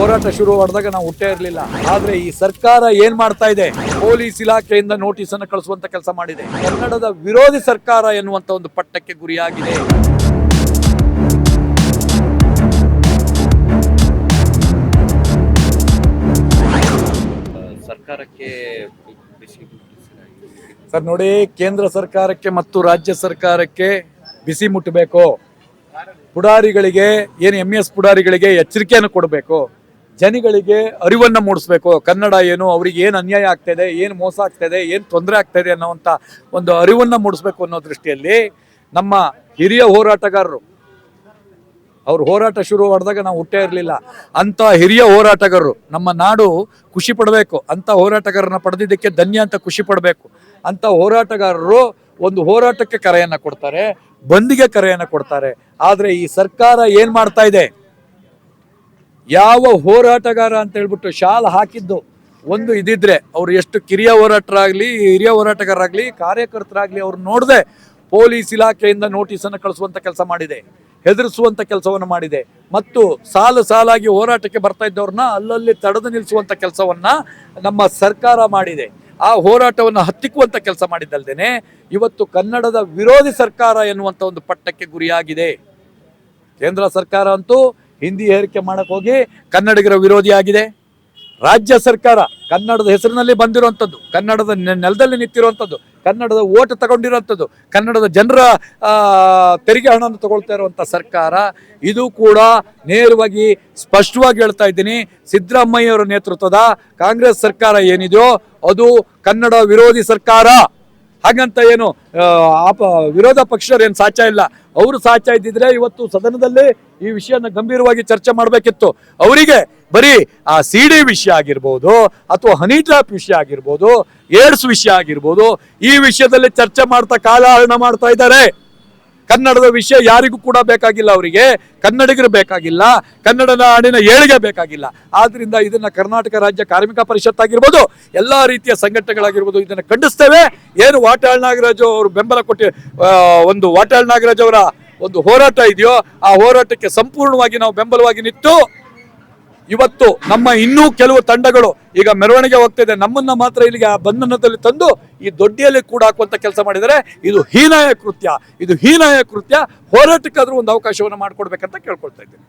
ಹೋರಾಟ ಶುರು ಮಾಡಿದಾಗ ನಾವು ಹುಟ್ಟೇ ಇರಲಿಲ್ಲ. ಆದ್ರೆ ಈ ಸರ್ಕಾರ ಏನ್ ಮಾಡ್ತಾ ಇದೆ? ಪೊಲೀಸ್ ಇಲಾಖೆಯಿಂದ ನೋಟಿಸ್ ಅನ್ನು ಕಳಿಸುವಂತ ಕೆಲಸ ಮಾಡಿದೆ. ಕನ್ನಡದ ವಿರೋಧಿ ಸರ್ಕಾರ ಎನ್ನುವಂತ ಒಂದು ಪಟ್ಟಕ್ಕೆ ಗುರಿಯಾಗಿದೆ. ಸರ್ಕಾರಕ್ಕೆ ಬಿಸಿ ಸರ್ ನೋಡಿ ಕೇಂದ್ರ ಸರ್ಕಾರಕ್ಕೆ ಮತ್ತು ರಾಜ್ಯ ಸರ್ಕಾರಕ್ಕೆ ಬಿಸಿ ಮುಟ್ಟಬೇಕು ಪುಡಾರಿಗಳಿಗೆ ಏನು ಎಂ ಎಸ್ ಪುಡಾರಿಗಳಿಗೆ ಎಚ್ಚರಿಕೆಯನ್ನು ಕೊಡಬೇಕು. ಜನಿಗಳಿಗೆ ಅರಿವನ್ನು ಮೂಡಿಸ್ಬೇಕು. ಕನ್ನಡ ಏನು, ಅವ್ರಿಗೆ ಏನು ಅನ್ಯಾಯ ಆಗ್ತಾಯಿದೆ ಏನು ಮೋಸ ಆಗ್ತಾಯಿದೆ ಏನು ತೊಂದರೆ ಆಗ್ತಾಯಿದೆ ಅನ್ನೋವಂಥ ಒಂದು ಅರಿವನ್ನು ಮೂಡಿಸ್ಬೇಕು ಅನ್ನೋ ದೃಷ್ಟಿಯಲ್ಲಿ ನಮ್ಮ ಹಿರಿಯ ಹೋರಾಟಗಾರರು, ಅವ್ರ ಹೋರಾಟ ಶುರು ಮಾಡಿದಾಗ ನಾವು ಹುಟ್ಟೇ ಇರಲಿಲ್ಲ. ಅಂತ ಹಿರಿಯ ಹೋರಾಟಗಾರರು, ನಮ್ಮ ನಾಡು ಖುಷಿ ಪಡಬೇಕು. ಅಂತ ಹೋರಾಟಗಾರರನ್ನ ಪಡೆದಿದ್ದಕ್ಕೆ ಧನ್ಯ ಅಂತ ಖುಷಿ ಪಡಬೇಕು. ಅಂತ ಹೋರಾಟಗಾರರು ಒಂದು ಹೋರಾಟಕ್ಕೆ ಕರೆಯನ್ನ ಕೊಡ್ತಾರೆ, ಬಂದಿಗೆ ಕರೆಯನ್ನ ಕೊಡ್ತಾರೆ. ಆದರೆ ಈ ಸರ್ಕಾರ ಏನು ಮಾಡ್ತಾ ಇದೆ? ಯಾವ ಹೋರಾಟಗಾರ ಅಂತ ಹೇಳ್ಬಿಟ್ಟು ಶಾಲ್ ಹಾಕಿದ್ದು ಒಂದು ಇದಿದ್ರೆ, ಅವ್ರು ಎಷ್ಟು ಕಿರಿಯ ಹೋರಾಟರಾಗಲಿ, ಹಿರಿಯ ಹೋರಾಟಗಾರರಾಗಲಿ, ಕಾರ್ಯಕರ್ತರಾಗಲಿ ಅವ್ರು ನೋಡದೆ ಪೊಲೀಸ್ ಇಲಾಖೆಯಿಂದ ನೋಟಿಸ್ ಅನ್ನು ಕಳಿಸುವಂತ ಕೆಲಸ ಮಾಡಿದೆ, ಹೆದರಿಸುವಂತ ಕೆಲಸವನ್ನು ಮಾಡಿದೆ. ಮತ್ತು ಸಾಲು ಸಾಲಾಗಿ ಹೋರಾಟಕ್ಕೆ ಬರ್ತಾ ಇದ್ದವ್ರನ್ನ ಅಲ್ಲಲ್ಲಿ ತಡೆದು ನಿಲ್ಲಿಸುವಂತ ಕೆಲಸವನ್ನ ನಮ್ಮ ಸರ್ಕಾರ ಮಾಡಿದೆ. ಆ ಹೋರಾಟವನ್ನು ಹತ್ತಿಕ್ಕುವಂಥ ಕೆಲಸ ಮಾಡಿದ್ದಲ್ದೇನೆ ಇವತ್ತು ಕನ್ನಡದ ವಿರೋಧಿ ಸರ್ಕಾರ ಎನ್ನುವಂಥ ಒಂದು ಪಟ್ಟಕ್ಕೆ ಗುರಿಯಾಗಿದೆ. ಕೇಂದ್ರ ಸರ್ಕಾರ ಅಂತೂ ಹಿಂದಿ ಹೇರಿಕೆ ಮಾಡಕ್ ಹೋಗಿ ಕನ್ನಡಿಗರ ವಿರೋಧಿಯಾಗಿದೆ ರಾಜ್ಯ ಸರ್ಕಾರ ಕನ್ನಡದ ಹೆಸರಿನಲ್ಲಿ ಬಂದಿರುವಂಥದ್ದು ಕನ್ನಡದ ನೆಲದಲ್ಲಿ ನಿಂತಿರುವಂಥದ್ದು ಕನ್ನಡದ ಓಟ್ ತಗೊಂಡಿರುವಂಥದ್ದು ಕನ್ನಡದ ಜನರ ತೆರಿಗೆ ಹಣವನ್ನು ತಗೊಳ್ತಾ ಇರುವಂಥ ಸರ್ಕಾರ, ಇದು ಕೂಡ ನೇರವಾಗಿ ಸ್ಪಷ್ಟವಾಗಿ ಹೇಳ್ತಾ ಇದ್ದೀನಿ. ಸಿದ್ದರಾಮಯ್ಯವರ ನೇತೃತ್ವದ ಕಾಂಗ್ರೆಸ್ ಸರ್ಕಾರ ಏನಿದೆಯೋ ಅದು ಕನ್ನಡ ವಿರೋಧಿ ಸರ್ಕಾರ. ಹಾಗಂತ ಏನು ಆ, ವಿರೋಧ ಪಕ್ಷರು ಏನು ಸಾಚ ಇಲ್ಲ. ಅವರು ಸಾಚ ಇದ್ದಿದ್ರೆ ಇವತ್ತು ಸದನದಲ್ಲಿ ಈ ವಿಷಯನ ಗಂಭೀರವಾಗಿ ಚರ್ಚೆ ಮಾಡಬೇಕಿತ್ತು. ಅವರಿಗೆ ಬರೀ ಆ ಸಿ ಡಿ ವಿಷಯ ಆಗಿರ್ಬೋದು ಅಥವಾ ಹನಿ ಟ್ರಾಪ್ ವಿಷಯ ಆಗಿರ್ಬೋದು ಏಡ್ಸ್ ವಿಷಯ ಆಗಿರ್ಬೋದು ಈ ವಿಷಯದಲ್ಲಿ ಚರ್ಚೆ ಮಾಡ್ತಾ ಕಾಲಹರಣ ಮಾಡ್ತಾ ಇದ್ದಾರೆ. ಕನ್ನಡದ ವಿಷಯ ಯಾರಿಗೂ ಕೂಡ ಬೇಕಾಗಿಲ್ಲ ಅವರಿಗೆ. ಕನ್ನಡಿಗರು ಬೇಕಾಗಿಲ್ಲ ಕನ್ನಡ ನಾಡಿನ ಏಳಿಗೆ ಬೇಕಾಗಿಲ್ಲ. ಆದ್ರಿಂದ ಇದನ್ನ ಕರ್ನಾಟಕ ರಾಜ್ಯ ಕಾರ್ಮಿಕ ಪರಿಷತ್ ಆಗಿರ್ಬೋದು, ಎಲ್ಲಾ ರೀತಿಯ ಸಂಘಟನೆಗಳಾಗಿರ್ಬೋದು ಇದನ್ನ ಖಂಡಿಸ್ತೇವೆ. ಏನು ವಾಟಾಳ್ ನಾಗರಾಜು ಅವರು ಬೆಂಬಲ ಕೊಟ್ಟಿ ಒಂದು ವಾಟಾಳ್ ನಾಗರಾಜ್ ಅವರ ಒಂದು ಹೋರಾಟ ಇದೆಯೋ, ಆ ಹೋರಾಟಕ್ಕೆ ಸಂಪೂರ್ಣವಾಗಿ ನಾವು ಬೆಂಬಲವಾಗಿ ನಿಂತು ಇವತ್ತು ನಮ್ಮ ಇನ್ನೂ ಕೆಲವು ತಂಡಗಳು ಈಗ ಮೆರವಣಿಗೆ ಹೋಗ್ತಿದೆ. ನಮ್ಮನ್ನ ಮಾತ್ರ ಇಲ್ಲಿಗೆ ಆ ಬಂಧನದಲ್ಲಿ ತಂದು ಈ ದೊಡ್ಡಿಯಲ್ಲಿ ಕೂಡ ಹಾಕುವಂತ ಕೆಲಸ ಮಾಡಿದರೆ ಇದು ಹೀನಾಯ ಕೃತ್ಯ. ಇದು ಹೀನಾಯ ಕೃತ್ಯ. ಹೋರಾಟಕ್ಕಾದ್ರೂ ಒಂದು ಅವಕಾಶವನ್ನು ಮಾಡಿಕೊಡ್ಬೇಕಂತ ಕೇಳ್ಕೊಳ್ತಾ ಇದ್ದೀನಿ.